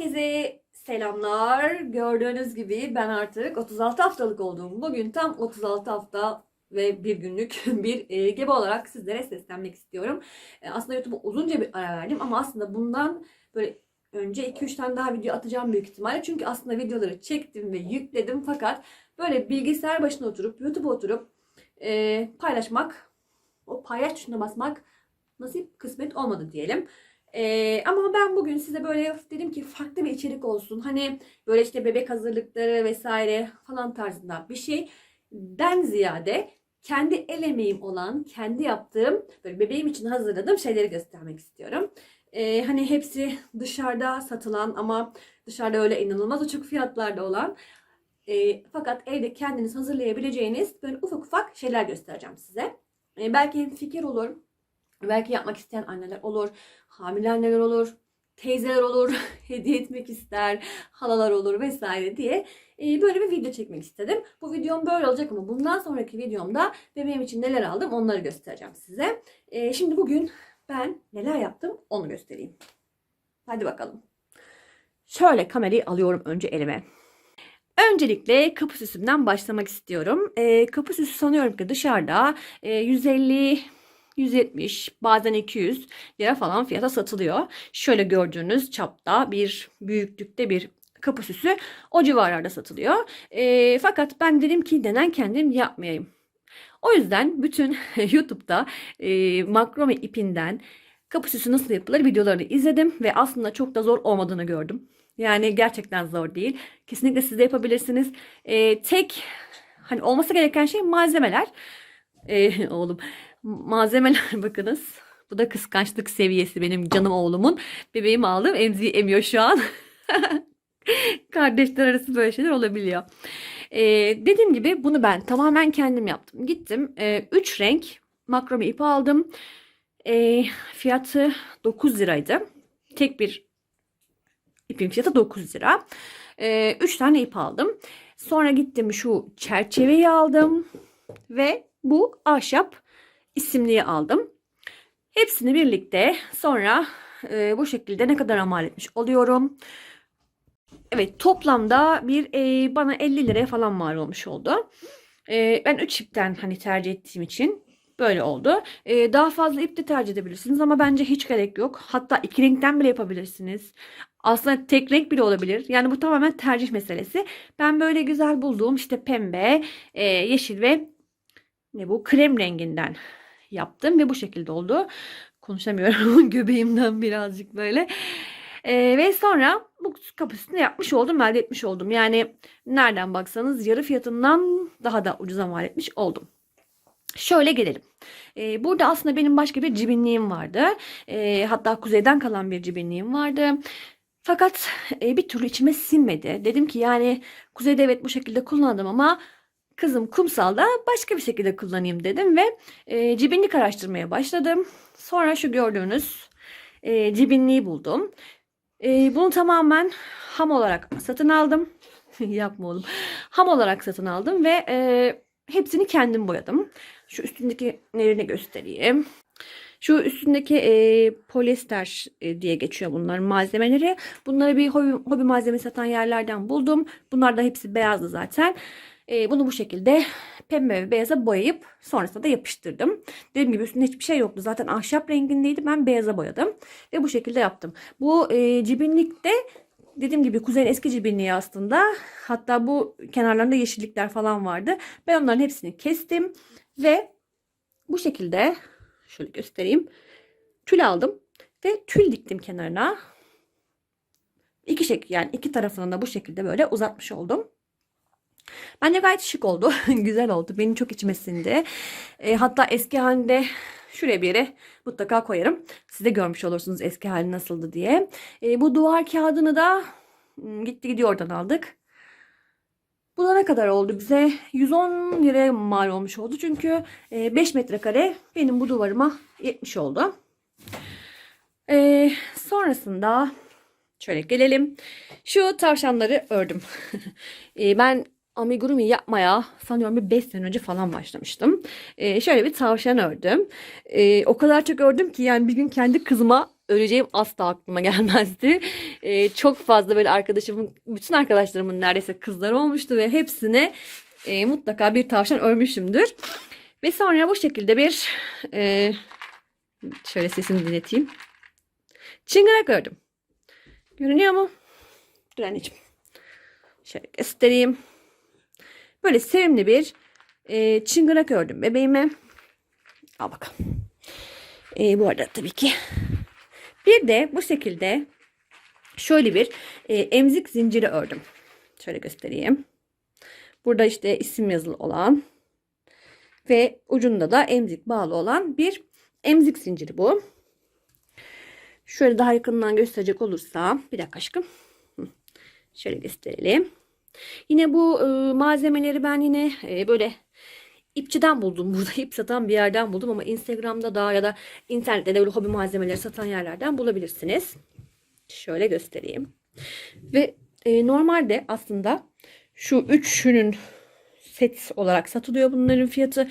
Herkese selamlar. Gördüğünüz gibi ben artık 36 haftalık oldum. Bugün tam 36 hafta ve bir günlük bir e, gebe olarak sizlere seslenmek istiyorum. E, aslında YouTube'a uzunca bir ara verdim ama aslında bundan böyle önce 2-3 tane daha video atacağım büyük ihtimalle. Çünkü aslında videoları çektim ve yükledim fakat böyle bilgisayar başına oturup YouTube'a oturup e, paylaşmak, o paylaş tuşuna basmak nasip kısmet olmadı diyelim. Ee, ama ben bugün size böyle dedim ki farklı bir içerik olsun. Hani böyle işte bebek hazırlıkları vesaire falan tarzında bir şeyden ziyade kendi el emeğim olan, kendi yaptığım, böyle bebeğim için hazırladığım şeyleri göstermek istiyorum. Ee, hani hepsi dışarıda satılan ama dışarıda öyle inanılmaz uçuk fiyatlarda olan e, fakat evde kendiniz hazırlayabileceğiniz böyle ufak ufak şeyler göstereceğim size. Ee, belki fikir olur, Belki yapmak isteyen anneler olur, hamile anneler olur, teyzeler olur, hediye etmek ister, halalar olur vesaire diye e, böyle bir video çekmek istedim. Bu videom böyle olacak ama bundan sonraki videomda bebeğim için neler aldım onları göstereceğim size. E, şimdi bugün ben neler yaptım onu göstereyim. Hadi bakalım. Şöyle kamerayı alıyorum önce elime. Öncelikle kapı süsümden başlamak istiyorum. E, kapı süsü sanıyorum ki dışarıda e, 150 170 bazen 200 lira falan fiyata satılıyor. Şöyle gördüğünüz çapta bir büyüklükte bir kapı süsü o civarlarda satılıyor. E, fakat ben dedim ki neden kendim yapmayayım. O yüzden bütün YouTube'da e, makrome ipinden kapı süsü nasıl yapılır videolarını izledim ve aslında çok da zor olmadığını gördüm. Yani gerçekten zor değil. Kesinlikle siz de yapabilirsiniz. E, tek hani olması gereken şey malzemeler. E, oğlum malzemeler bakınız. Bu da kıskançlık seviyesi benim canım oğlumun. Bebeğimi aldım emziği emiyor şu an. Kardeşler arası böyle şeyler olabiliyor. Ee, dediğim gibi bunu ben tamamen kendim yaptım. Gittim 3 e, renk makrome ipi aldım. E, fiyatı 9 liraydı. Tek bir ipin fiyatı 9 lira. 3 e, tane ip aldım. Sonra gittim şu çerçeveyi aldım. Ve bu ahşap isimliği aldım. Hepsini birlikte sonra e, bu şekilde ne kadar mal etmiş oluyorum. Evet toplamda bir e, bana 50 liraya falan mal olmuş oldu. E, ben 3 ipten hani tercih ettiğim için böyle oldu. E, daha fazla ip de tercih edebilirsiniz ama bence hiç gerek yok. Hatta iki renkten bile yapabilirsiniz. Aslında tek renk bile olabilir. Yani bu tamamen tercih meselesi. Ben böyle güzel bulduğum işte pembe, e, yeşil ve ne bu krem renginden yaptım ve bu şekilde oldu. Konuşamıyorum göbeğimden birazcık böyle. Ee, ve sonra bu kapasitesini yapmış oldum, elde etmiş oldum. Yani nereden baksanız yarı fiyatından daha da ucuza mal etmiş oldum. Şöyle gelelim. Ee, burada aslında benim başka bir cibinliğim vardı. Ee, hatta kuzeyden kalan bir cibinliğim vardı. Fakat e, bir türlü içime sinmedi. Dedim ki yani kuzeyde evet bu şekilde kullandım ama kızım kumsalda başka bir şekilde kullanayım dedim ve e, cibinlik araştırmaya başladım. Sonra şu gördüğünüz e, cibinliği buldum. E, bunu tamamen ham olarak satın aldım. Yapma oğlum. Ham olarak satın aldım ve e, hepsini kendim boyadım. Şu üstündeki nerini göstereyim. Şu üstündeki e, polyester e, diye geçiyor bunlar malzemeleri. Bunları bir hobi, hobi malzeme satan yerlerden buldum. Bunlar da hepsi beyazdı zaten. E, bunu bu şekilde pembe ve beyaza boyayıp sonrasında da yapıştırdım. Dediğim gibi üstünde hiçbir şey yoktu. Zaten ahşap rengindeydi. Ben beyaza boyadım. Ve bu şekilde yaptım. Bu e, cibinlikte dediğim gibi kuzeyin eski cibinliği aslında. Hatta bu kenarlarında yeşillikler falan vardı. Ben onların hepsini kestim. Ve bu şekilde şöyle göstereyim. Tül aldım. Ve tül diktim kenarına. İki şekil yani iki tarafını da bu şekilde böyle uzatmış oldum. Bence gayet şık oldu. Güzel oldu. Benim çok içime sindi. E, hatta eski halinde şuraya bir yere mutlaka koyarım. Siz de görmüş olursunuz eski hali nasıldı diye. E, bu duvar kağıdını da hmm, gitti gidiyor oradan aldık. Bu da ne kadar oldu bize? 110 liraya mal olmuş oldu. Çünkü 5 e, metrekare benim bu duvarıma yetmiş oldu. E, sonrasında şöyle gelelim. Şu tavşanları ördüm. e, ben amigurumi yapmaya sanıyorum bir 5 sene önce falan başlamıştım. Ee, şöyle bir tavşan ördüm. Ee, o kadar çok ördüm ki yani bir gün kendi kızıma öleceğim asla aklıma gelmezdi. Ee, çok fazla böyle arkadaşımın, bütün arkadaşlarımın neredeyse kızları olmuştu ve hepsine e, mutlaka bir tavşan örmüşümdür. Ve sonra bu şekilde bir e, şöyle sesini dinleteyim. Çıngırak ördüm. Görünüyor mu? Dur anneciğim. Şöyle göstereyim. Böyle sevimli bir e, çıngırak ördüm bebeğime. Al bakalım. E, bu arada tabii ki. Bir de bu şekilde şöyle bir e, emzik zinciri ördüm. Şöyle göstereyim. Burada işte isim yazılı olan ve ucunda da emzik bağlı olan bir emzik zinciri bu. Şöyle daha yakından gösterecek olursa bir dakika aşkım. Şöyle gösterelim. Yine bu e, malzemeleri ben yine e, böyle ipçiden buldum. Burada ip satan bir yerden buldum ama Instagram'da da ya da internette de böyle hobi malzemeleri satan yerlerden bulabilirsiniz. Şöyle göstereyim. Ve e, normalde aslında şu üçünün set olarak satılıyor bunların fiyatı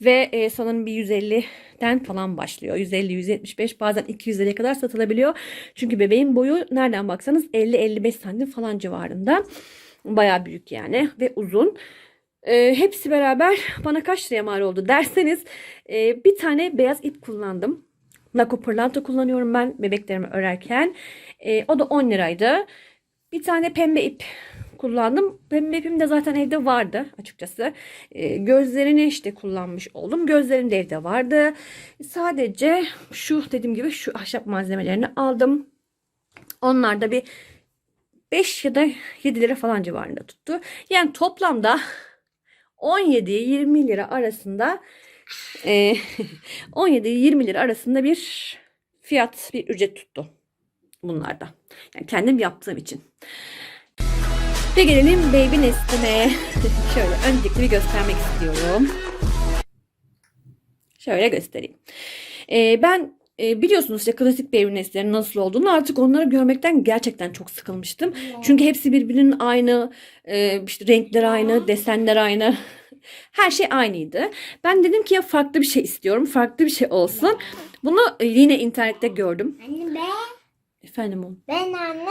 ve e, sanırım bir 150'den falan başlıyor. 150, 175 bazen 200 liraya kadar satılabiliyor. Çünkü bebeğin boyu nereden baksanız 50-55 santim falan civarında. Baya büyük yani ve uzun. E, hepsi beraber bana kaç liraya mal oldu derseniz e, bir tane beyaz ip kullandım. Nako pırlanta kullanıyorum ben bebeklerimi örerken. E, o da 10 liraydı. Bir tane pembe ip kullandım. Pembe ipim de zaten evde vardı açıkçası. E, gözlerini işte kullanmış oldum. Gözlerim de evde vardı. Sadece şu dediğim gibi şu ahşap malzemelerini aldım. Onlar da bir 5 ya da 7 lira falan civarında tuttu. Yani toplamda 17-20 lira arasında e, 17-20 lira arasında bir fiyat, bir ücret tuttu bunlarda. Yani kendim yaptığım için. Ve gelelim baby nestime. Şöyle öncelikle bir göstermek istiyorum. Şöyle göstereyim. Ee, ben e, biliyorsunuz işte klasik baby nestlerin nasıl olduğunu artık onları görmekten gerçekten çok sıkılmıştım. Çünkü hepsi birbirinin aynı, e, işte renkler aynı, desenler aynı. Her şey aynıydı. Ben dedim ki ya farklı bir şey istiyorum. Farklı bir şey olsun. Bunu yine internette gördüm. Anne ben, Efendim oğlum. ben anne.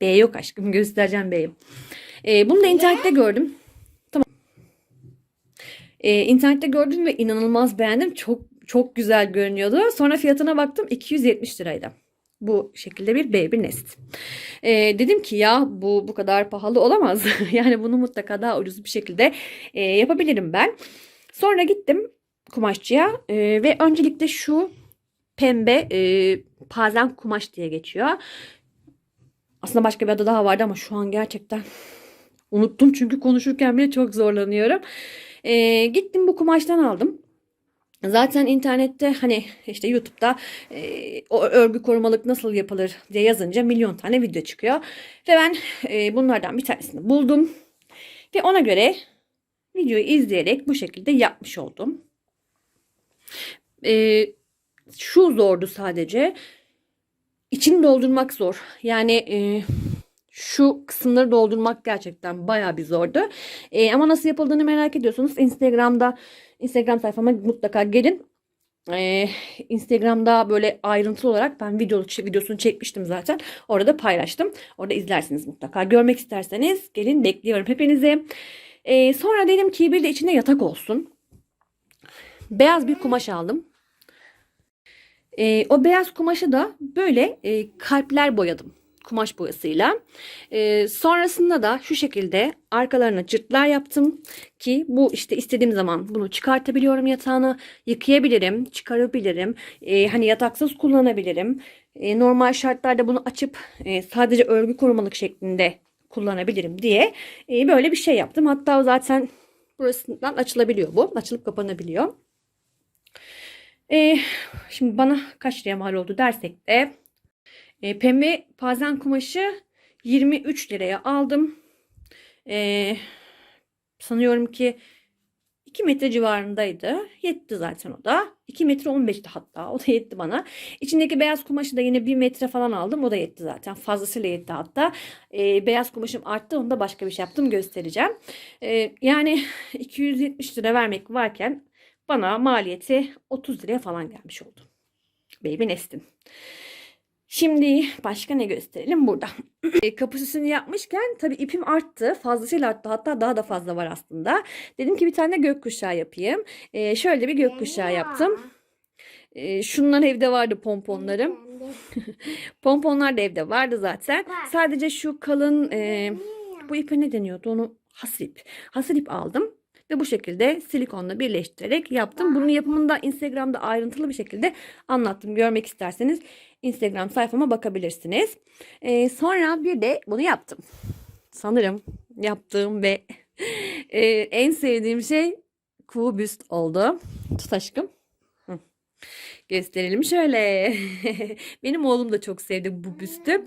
B yok aşkım göstereceğim B'yi. Ee, bunu da internette gördüm. Tamam. Ee, internette gördüm ve inanılmaz beğendim. Çok çok güzel görünüyordu. Sonra fiyatına baktım 270 liraydı. Bu şekilde bir baby nest. Ee, dedim ki ya bu bu kadar pahalı olamaz. yani bunu mutlaka daha ucuz bir şekilde e, yapabilirim ben. Sonra gittim kumaşçıya e, ve öncelikle şu pembe e, pazen kumaş diye geçiyor. Aslında başka bir adı daha vardı ama şu an gerçekten unuttum çünkü konuşurken bile çok zorlanıyorum. Ee, gittim bu kumaştan aldım. Zaten internette hani işte YouTube'da e, o örgü korumalık nasıl yapılır diye yazınca milyon tane video çıkıyor. Ve ben e, bunlardan bir tanesini buldum. Ve ona göre videoyu izleyerek bu şekilde yapmış oldum. E, şu zordu sadece. İçini doldurmak zor. Yani e, şu kısımları doldurmak gerçekten bayağı bir zordu. E, ama nasıl yapıldığını merak ediyorsanız Instagram'da Instagram sayfama mutlaka gelin. E, Instagram'da böyle ayrıntılı olarak ben video, videosunu çekmiştim zaten. Orada paylaştım. Orada izlersiniz mutlaka. Görmek isterseniz gelin bekliyorum hepinizi. E, sonra dedim ki bir de içinde yatak olsun. Beyaz bir kumaş aldım. E, o beyaz kumaşı da böyle e, kalpler boyadım kumaş boyasıyla. E, sonrasında da şu şekilde arkalarına cırtlar yaptım ki bu işte istediğim zaman bunu çıkartabiliyorum yatağını yıkayabilirim, çıkarabilirim. E, hani yataksız kullanabilirim. E, normal şartlarda bunu açıp e, sadece örgü korumalık şeklinde kullanabilirim diye e, böyle bir şey yaptım. Hatta zaten burasından açılabiliyor bu. Açılıp kapanabiliyor. E, şimdi bana kaç liraya mal oldu dersek de e, pembe pazen kumaşı 23 liraya aldım. E, sanıyorum ki 2 metre civarındaydı. Yetti zaten o da. 2 metre 15'ti hatta. O da yetti bana. İçindeki beyaz kumaşı da yine 1 metre falan aldım. O da yetti zaten. Fazlasıyla yetti hatta. E, beyaz kumaşım arttı. Onu da başka bir şey yaptım. Göstereceğim. E, yani 270 lira vermek varken bana maliyeti 30 liraya falan gelmiş oldu. Baby Nest'in. Şimdi başka ne gösterelim burada. E, Kapı süsünü yapmışken tabii ipim arttı. Fazlasıyla arttı. Hatta daha da fazla var aslında. Dedim ki bir tane gökkuşağı yapayım. E, şöyle bir gökkuşağı yaptım. E, şunlar evde vardı pomponlarım. Pomponlar da evde vardı zaten. Sadece şu kalın e, bu ipe ne deniyordu onu hasır ip. Hasır ip aldım ve bu şekilde silikonla birleştirerek yaptım. Bunun yapımını da Instagram'da ayrıntılı bir şekilde anlattım. Görmek isterseniz Instagram sayfama bakabilirsiniz. E, sonra bir de bunu yaptım. Sanırım yaptığım ve e, en sevdiğim şey kuğu büst oldu. Tut aşkım. Hı. Gösterelim şöyle. Benim oğlum da çok sevdi bu büstü.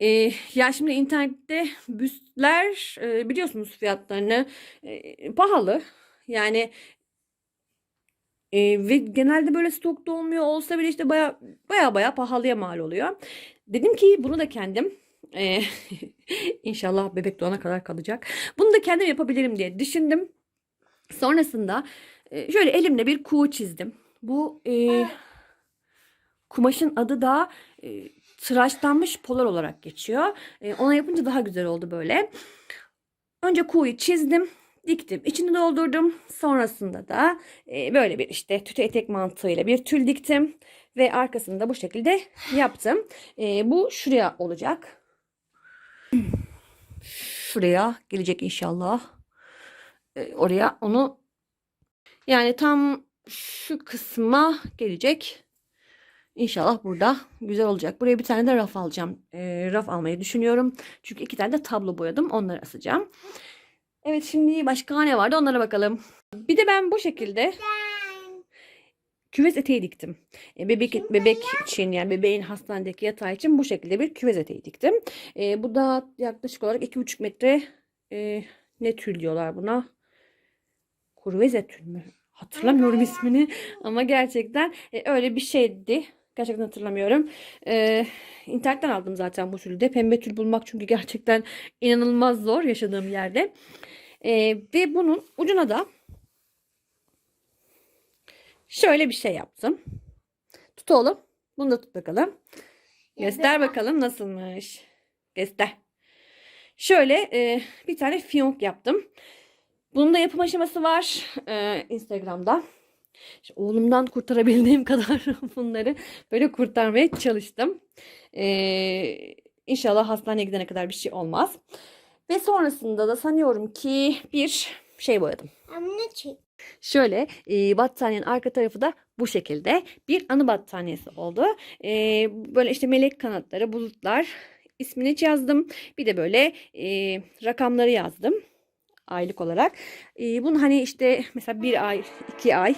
Ee, ya şimdi internette büstler e, biliyorsunuz fiyatlarını e, pahalı. Yani e, ve genelde böyle stokta olmuyor olsa bile işte baya baya baya pahalıya mal oluyor. Dedim ki bunu da kendim e, inşallah bebek doğana kadar kalacak. Bunu da kendim yapabilirim diye düşündüm. Sonrasında e, şöyle elimle bir kuğu çizdim. Bu e, kumaşın adı da e, tıraşlanmış polar olarak geçiyor. E, ona yapınca daha güzel oldu böyle. Önce kuğuyu çizdim, diktim, içini doldurdum. Sonrasında da e, böyle bir işte tütü etek mantığıyla bir tül diktim ve arkasını da bu şekilde yaptım. E, bu şuraya olacak. Şuraya gelecek inşallah. E, oraya onu yani tam şu kısma gelecek. İnşallah burada güzel olacak. Buraya bir tane de raf alacağım. Ee, raf almayı düşünüyorum. Çünkü iki tane de tablo boyadım. Onları asacağım. Evet şimdi başka ne vardı onlara bakalım. Bir de ben bu şekilde küvez eteği diktim. Ee, bebek bebek için yani bebeğin hastanedeki yatağı için bu şekilde bir küvez eteği diktim. Ee, bu da yaklaşık olarak 2,5 metre e, ne tül diyorlar buna? Kurveze tül mü? Hatırlamıyorum ismini ama gerçekten e, öyle bir şeydi. Gerçekten hatırlamıyorum. Ee, internetten aldım zaten bu tülü de. Pembe tül bulmak çünkü gerçekten inanılmaz zor yaşadığım yerde. Ee, ve bunun ucuna da şöyle bir şey yaptım. Tut oğlum. Bunu da tut bakalım. Göster bakalım nasılmış. Göster. Şöyle e, bir tane fiyonk yaptım. Bunun da yapım aşaması var e, Instagram'da. İşte oğlumdan kurtarabildiğim kadar bunları böyle kurtarmaya çalıştım. Ee, inşallah hastaneye gidene kadar bir şey olmaz. Ve sonrasında da sanıyorum ki bir şey boyadım. Anne çek. Şöyle e, battaniyenin arka tarafı da bu şekilde bir anı battaniyesi oldu. E, böyle işte melek kanatları, bulutlar ismini yazdım. Bir de böyle e, rakamları yazdım aylık olarak. E, bunu hani işte mesela bir ay, iki ay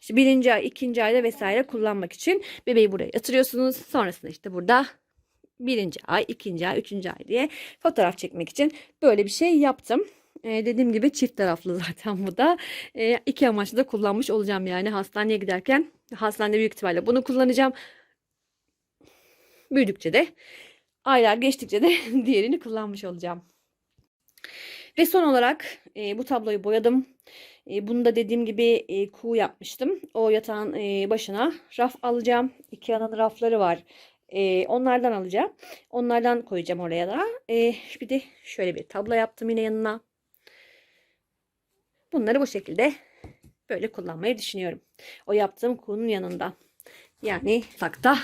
işte birinci ay, ikinci ayda vesaire kullanmak için bebeği buraya yatırıyorsunuz. Sonrasında işte burada birinci ay, ikinci ay, üçüncü ay diye fotoğraf çekmek için böyle bir şey yaptım. Ee, dediğim gibi çift taraflı zaten bu da. Ee, iki amaçlı da kullanmış olacağım yani hastaneye giderken. Hastanede büyük ihtimalle bunu kullanacağım. Büyüdükçe de aylar geçtikçe de diğerini kullanmış olacağım. Ve son olarak e, bu tabloyu boyadım. E, bunu da dediğim gibi e, kuğu yapmıştım. O yatağın e, başına raf alacağım. Ikea'nın rafları var. E, onlardan alacağım. Onlardan koyacağım oraya da. E, bir de şöyle bir tablo yaptım yine yanına. Bunları bu şekilde böyle kullanmayı düşünüyorum. O yaptığım kuğunun yanında. Yani takta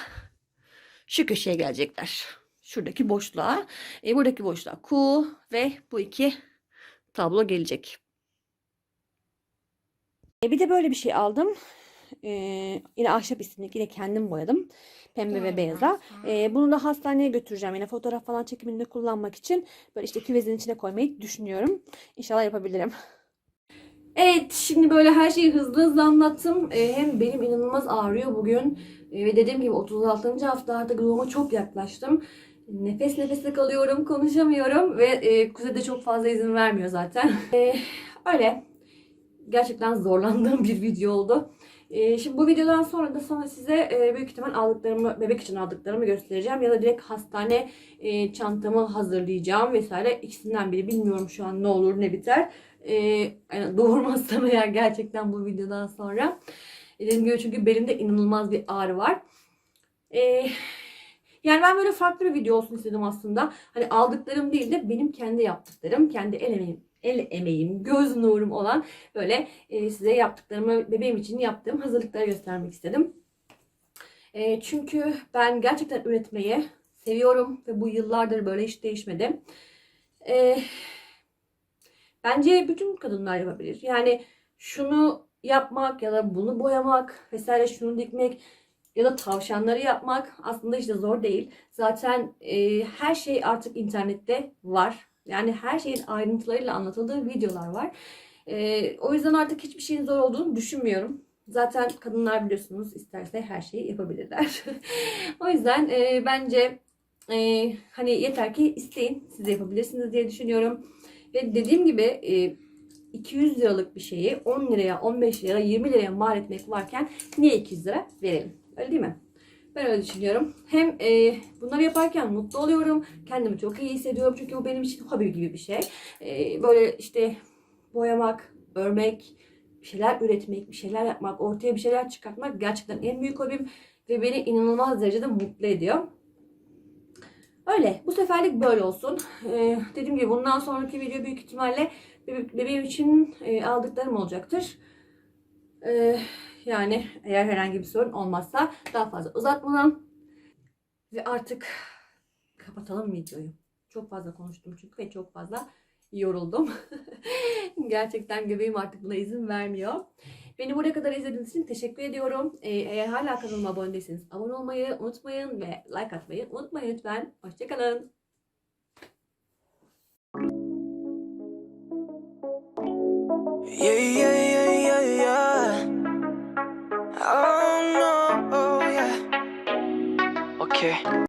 şu köşeye gelecekler. Şuradaki boşluğa. E, buradaki boşluğa kuğu ve bu iki tablo gelecek. E, bir de böyle bir şey aldım. E, yine ahşap isimli yine kendim boyadım. Pembe ve beyaza. E, bunu da hastaneye götüreceğim. Yine fotoğraf falan çekiminde kullanmak için böyle işte küvezin içine koymayı düşünüyorum. İnşallah yapabilirim. Evet şimdi böyle her şeyi hızlı hızlı anlattım. E, hem benim inanılmaz ağrıyor bugün. E, ve dediğim gibi 36. hafta artık doğuma çok yaklaştım. Nefes nefese kalıyorum, konuşamıyorum ve e, Kuzey çok fazla izin vermiyor zaten. E, öyle gerçekten zorlandığım bir video oldu. E, şimdi bu videodan sonra da sana size e, büyük ihtimal aldıklarımı, bebek için aldıklarımı göstereceğim. Ya da direkt hastane e, çantamı hazırlayacağım vesaire. İkisinden biri bilmiyorum şu an ne olur ne biter. E, yani doğurmazsam eğer gerçekten bu videodan sonra. E, dediğim gibi çünkü belimde inanılmaz bir ağrı var. Ee, yani ben böyle farklı bir video olsun istedim aslında. Hani aldıklarım değil de benim kendi yaptıklarım, kendi el emeğim, el emeğim, göz nurum olan böyle e, size yaptıklarımı, bebeğim için yaptığım hazırlıkları göstermek istedim. E, çünkü ben gerçekten üretmeyi seviyorum ve bu yıllardır böyle hiç değişmedi. E, bence bütün kadınlar yapabilir. Yani şunu yapmak ya da bunu boyamak vesaire şunu dikmek ya da tavşanları yapmak aslında de zor değil. Zaten e, her şey artık internette var. Yani her şeyin ayrıntılarıyla anlatıldığı videolar var. E, o yüzden artık hiçbir şeyin zor olduğunu düşünmüyorum. Zaten kadınlar biliyorsunuz isterse her şeyi yapabilirler. o yüzden e, bence e, hani yeter ki isteyin siz yapabilirsiniz diye düşünüyorum. Ve dediğim gibi e, 200 liralık bir şeyi 10 liraya, 15 liraya, 20 liraya mal etmek varken niye 200 lira verelim? Öyle değil mi? Ben öyle düşünüyorum. Hem e, bunları yaparken mutlu oluyorum. Kendimi çok iyi hissediyorum. Çünkü bu benim için hobi gibi bir şey. E, böyle işte boyamak, örmek, bir şeyler üretmek, bir şeyler yapmak, ortaya bir şeyler çıkartmak gerçekten en büyük hobim. Ve beni inanılmaz derecede mutlu ediyor. Öyle. Bu seferlik böyle olsun. E, dediğim gibi bundan sonraki video büyük ihtimalle bebeğim için e, aldıklarım olacaktır. E, yani eğer herhangi bir sorun olmazsa daha fazla uzatmadan ve artık kapatalım videoyu. Çok fazla konuştum çünkü ve çok fazla yoruldum. Gerçekten göbeğim artık buna izin vermiyor. Beni buraya kadar izlediğiniz için teşekkür ediyorum. Ee, eğer hala kanalıma abone değilseniz abone olmayı unutmayın ve like atmayı unutmayın lütfen. Hoşçakalın. Yeah, yeah, yeah, yeah, yeah. Oh no, oh yeah. Okay.